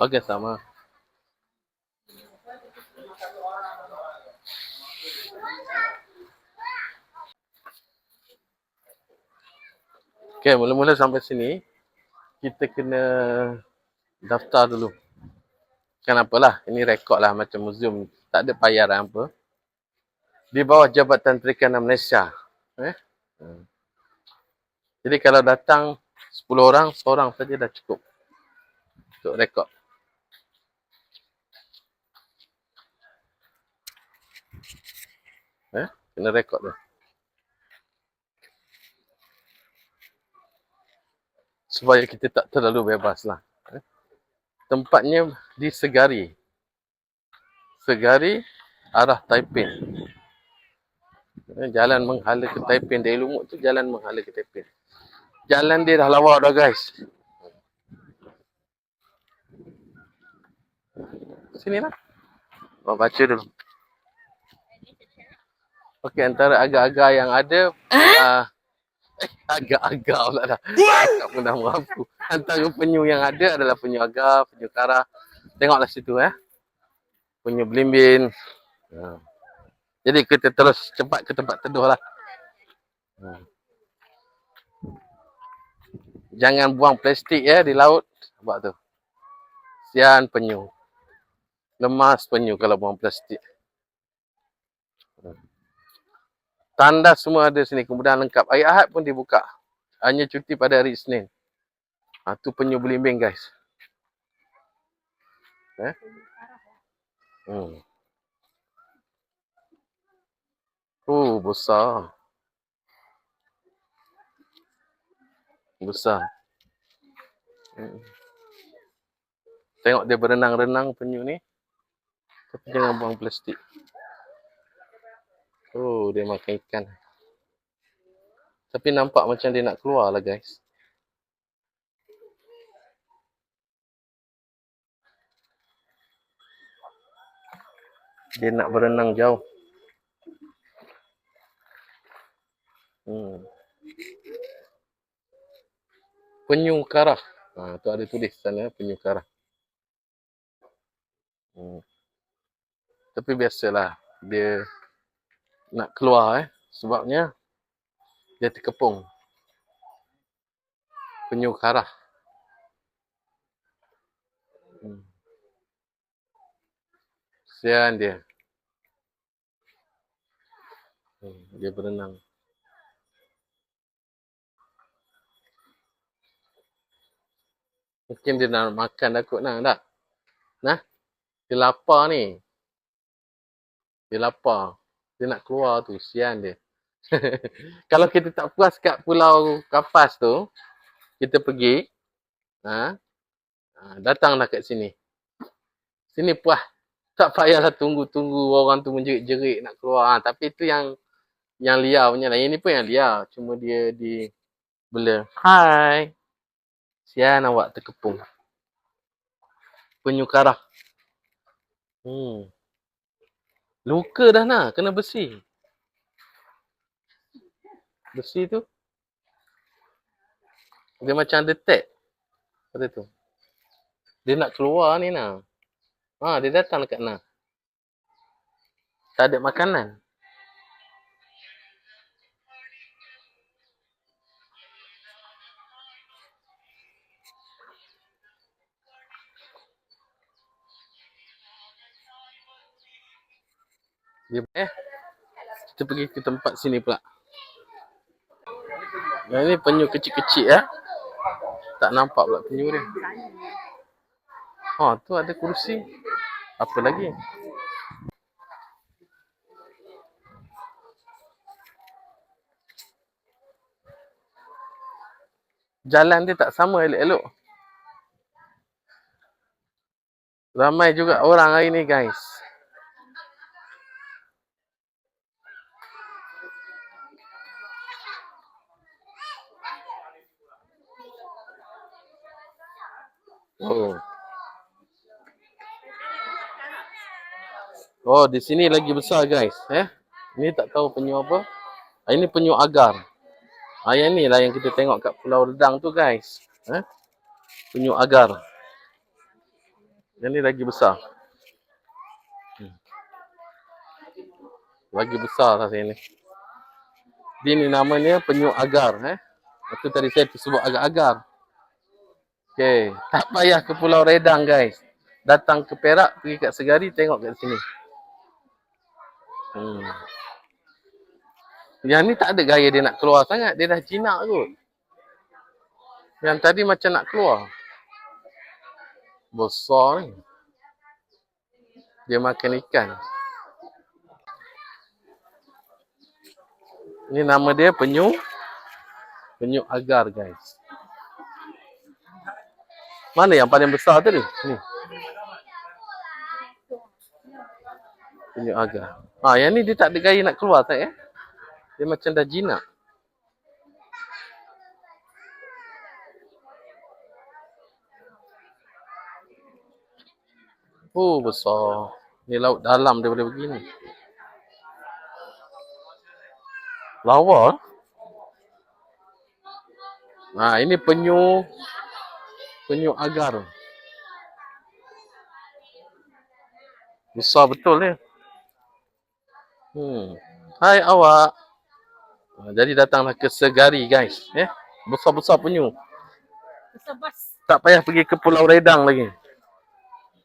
Okey, sama. Okey, mula-mula sampai sini kita kena daftar dulu. Kenapa lah? Ini rekod lah macam museum. Tak ada bayaran apa. Di bawah Jabatan Perikanan Malaysia. Eh? Hmm. Jadi kalau datang 10 orang, seorang saja dah cukup. Untuk rekod. Eh? Kena rekod tu. Supaya kita tak terlalu bebas lah. Eh? Tempatnya di Segari. Segari arah Taiping. Eh, Jalan menghala ke Taiping dari Lumut tu jalan menghala ke Taiping. Jalan dia dah lawa dah guys. Sini lah. Oh, baca dulu. Okey, antara agak-agak yang ada uh, eh, agak-agak pula dah. Tak pun mampu. Antara penyu yang ada adalah penyu agar, penyu kara. Tengoklah situ eh. Penyu belimbing. Ha. Jadi kita terus cepat ke tempat teduh lah. Ha. Jangan buang plastik ya di laut. Sebab tu. Sian penyu. Lemas penyu kalau buang plastik. Tanda semua ada sini. Kemudian lengkap. Air Ahad pun dibuka. Hanya cuti pada hari Isnin. Ha, tu penyu belimbing guys. Eh? Hmm. Oh, besar. Besar. Hmm. Tengok dia berenang-renang penyu ni. Tapi jangan buang plastik. Oh, dia makan ikan. Tapi nampak macam dia nak keluar lah guys. Dia nak berenang jauh. Hmm. Penyu karah. Ha, tu ada tulis sana penyu karah. Hmm. Tapi biasalah dia nak keluar eh sebabnya dia terkepung. Penyu karah. Hmm. Sian dia. Hmm, dia berenang. Mungkin dia nak makan dah nah, tak? Nah? Dia lapar ni. Dia lapar. Dia nak keluar tu, sian dia. Kalau kita tak puas kat pulau Kapas tu, kita pergi, ha, ha, datanglah kat sini. Sini puas. Tak payahlah tunggu-tunggu orang tu menjerit-jerit nak keluar. Ha, tapi tu yang yang liar punya lah. Ini pun yang liar. Cuma dia di bela. Hai. Sian awak terkepung. Penyu karah. Hmm. Luka dah nak. Kena besi. Besi tu. Dia macam tag. Kata tu. Dia nak keluar ni nak. Ha, dia datang dekat nak. Tak ada makanan. Dia eh kita pergi ke tempat sini pula. Yang ni penyu kecil-kecil ya. Tak nampak pula penyu dia. Ha, tu ada kerusi. Apa lagi? Jalan dia tak sama elok-elok. Ramai juga orang hari ni guys. Oh. Oh, di sini lagi besar guys, eh. Ini tak tahu penyu apa. Ah, ini penyu agar. Ah, yang ni lah yang kita tengok kat Pulau Redang tu guys. Eh? Penyu agar. Yang ni lagi besar. Hmm. Lagi besar lah sini. Dia ni namanya penyu agar eh. Itu tadi saya sebut agar-agar. Okey, tak payah ke Pulau Redang guys. Datang ke Perak, pergi kat Segari, tengok kat sini. Hmm. Yang ni tak ada gaya dia nak keluar sangat. Dia dah jinak kot. Yang tadi macam nak keluar. Besar ni. Dia makan ikan. Ni nama dia penyu. Penyu agar guys. Mana yang paling besar tadi? Ni. Penyu agar. Ha, yang ni dia tak ada gaya nak keluar tak eh? Dia macam dah jinak. Oh besar. Ni laut dalam dia boleh begini. Lawa. Ha, ini penyu penyu agar. Besar betul ni. Hmm. Hai awak. Ha, jadi datanglah ke Segari guys. Eh? Besar-besar penyu. Tak payah pergi ke Pulau Redang lagi.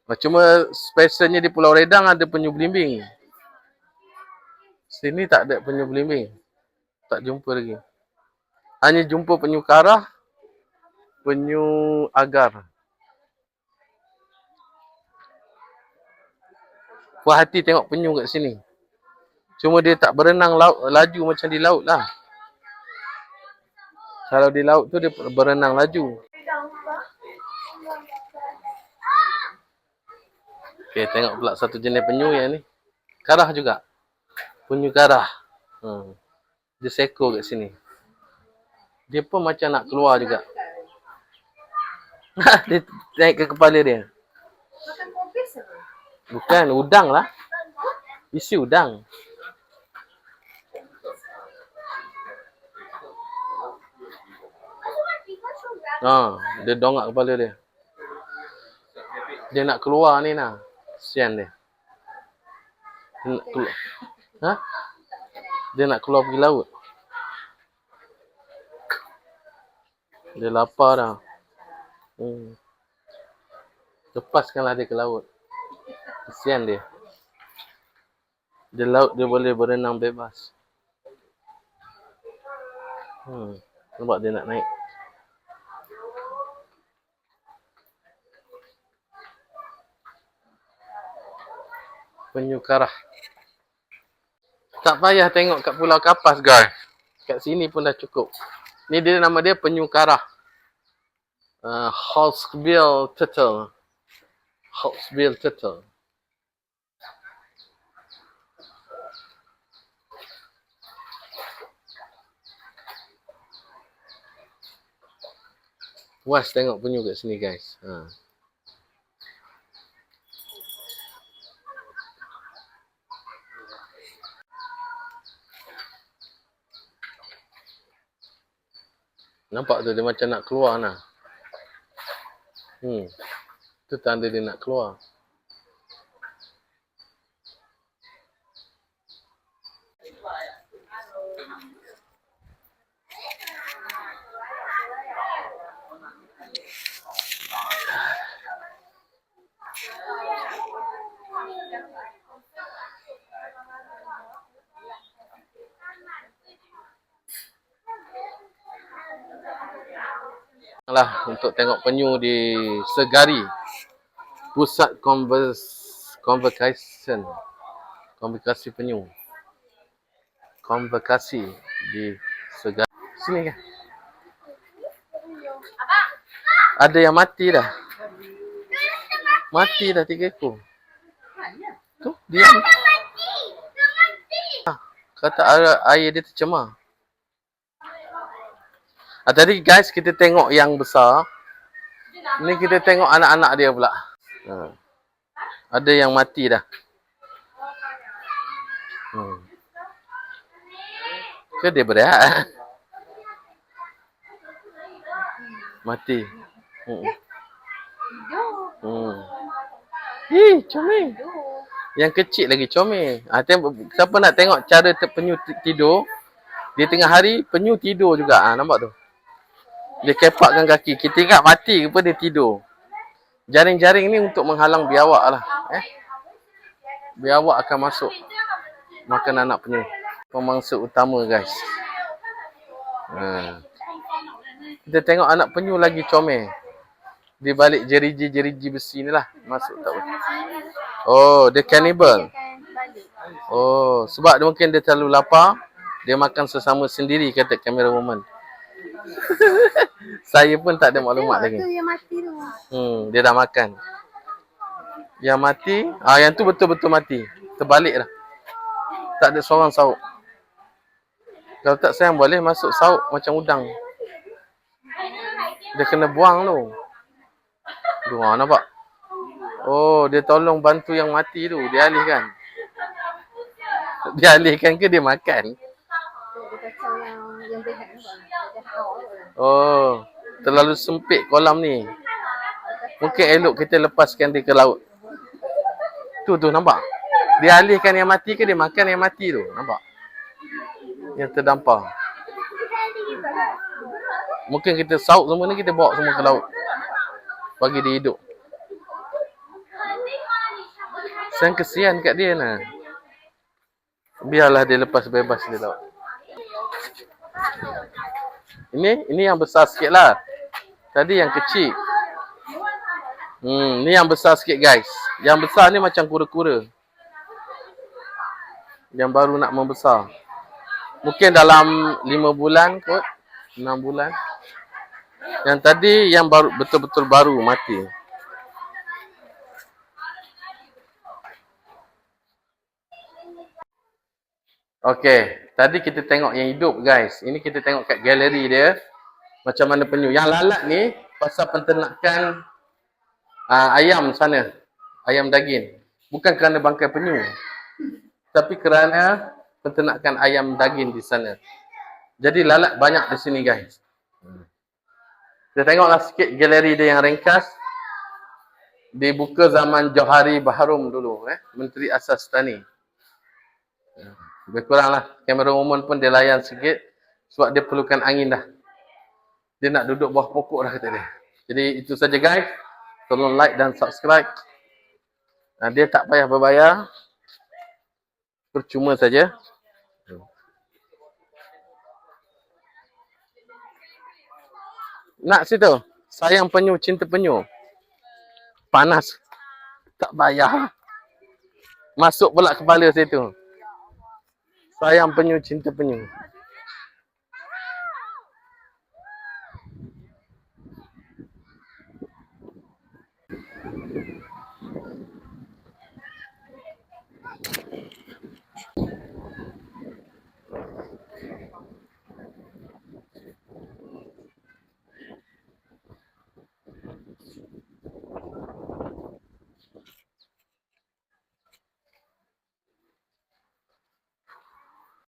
Ha, Cuma specialnya di Pulau Redang ada penyu belimbing. Sini tak ada penyu belimbing. Tak jumpa lagi. Hanya jumpa penyu karah, penyu agar. Puas hati tengok penyu kat sini. Cuma dia tak berenang laut, laju macam di laut lah. Kalau di laut tu dia berenang laju. Okey, tengok pula satu jenis penyu yang ni. Karah juga. Penyu karah. Hmm. Dia seko kat sini. Dia pun macam nak keluar juga. dia naik ke kepala dia. Makan kopis apa? Bukan, udang lah. Isi udang. Ha, dia dongak kepala dia. Dia nak keluar ni nah. Sian dia. Dia nak keluar. Ha? Dia nak keluar pergi laut. Dia lapar dah. Hmm. Lepaskanlah dia ke laut. Kesian dia. Di laut dia boleh berenang bebas. Hmm. Nampak dia nak naik. Penyu karah. Tak payah tengok kat Pulau Kapas guys. Kat sini pun dah cukup. Ni dia nama dia penyu karah. Uh, turtle. Hawksbill turtle. Puas tengok penyu kat sini guys. Ha. Nampak tu dia macam nak keluar nah. Hmm. Tu tanda dia nak keluar. Lah untuk tengok penyu di Segari. Pusat konvers konvokasi konvokasi penyu. Konvokasi di Segari. Sini kan. Ada yang mati dah. Mati dah tiga ekor. Tu dia. Ah, Kata air dia tercemar. Ah, tadi guys kita tengok yang besar. Ni kita tengok anak-anak dia pula. Ha. Ada yang mati dah. Hmm. Ke dia berehat? Mati. Hmm. Hmm. Ih, comel. Yang kecil lagi comel. Ha, siapa nak tengok cara penyu ti- tidur, dia tengah hari penyu tidur juga. Ha, nampak tu? Dia kepakkan kaki. Kita ingat mati ke apa dia tidur. Jaring-jaring ni untuk menghalang biawak lah. Eh? Biawak akan masuk makan anak penyu. Pemangsa utama guys. Ha. Kita tengok anak penyu lagi comel. Di balik jeriji-jeriji besi ni lah. Masuk tak apa. Oh, dia cannibal. Oh, sebab dia mungkin dia terlalu lapar. Dia makan sesama sendiri kata kamera woman. Saya pun tak ada maklumat lagi. Tu yang mati tu. Hmm, dia dah makan. Yang mati, ah yang tu betul-betul mati. Terbalik dah. Tak ada seorang sauk. Kalau tak sayang boleh masuk sauk macam udang. Dia kena buang tu. Tu ha, nampak? Oh, dia tolong bantu yang mati tu. Dia alihkan. Dia alihkan ke dia makan? Dia kacau yang yang behat tu. Dia haus tu. Oh, terlalu sempit kolam ni. Mungkin elok kita lepaskan dia ke laut. Tu tu nampak? Dia alihkan yang mati ke dia makan yang mati tu? Nampak? Yang terdampar. Mungkin kita sauk semua ni kita bawa semua ke laut. Bagi dia hidup. Saya kesian kat dia nah. Biarlah dia lepas bebas di laut. Ini ini yang besar sikit lah. Tadi yang kecil. Hmm, ni yang besar sikit guys. Yang besar ni macam kura-kura. Yang baru nak membesar. Mungkin dalam 5 bulan kot. 6 bulan. Yang tadi yang baru betul-betul baru mati. Okey, tadi kita tengok yang hidup guys. Ini kita tengok kat galeri dia. Macam mana penyu. Yang lalat ni pasal penternakan uh, ayam sana. Ayam daging. Bukan kerana bangkai penyu. Tapi kerana penternakan ayam daging di sana. Jadi lalat banyak di sini guys. Kita tengoklah sikit galeri dia yang ringkas. Dibuka zaman Johari Baharum dulu. Eh? Menteri Asas Tani. Lebih kurang lah. Kamera woman pun dia layan sikit. Sebab dia perlukan angin dah. Dia nak duduk bawah pokok dah kata dia. Jadi itu saja guys. Tolong like dan subscribe. Nah, dia tak payah berbayar. Percuma saja. Nak situ. Sayang penyu, cinta penyu. Panas. Tak bayar. Masuk pula kepala situ. Sayang penyu, cinta penyu.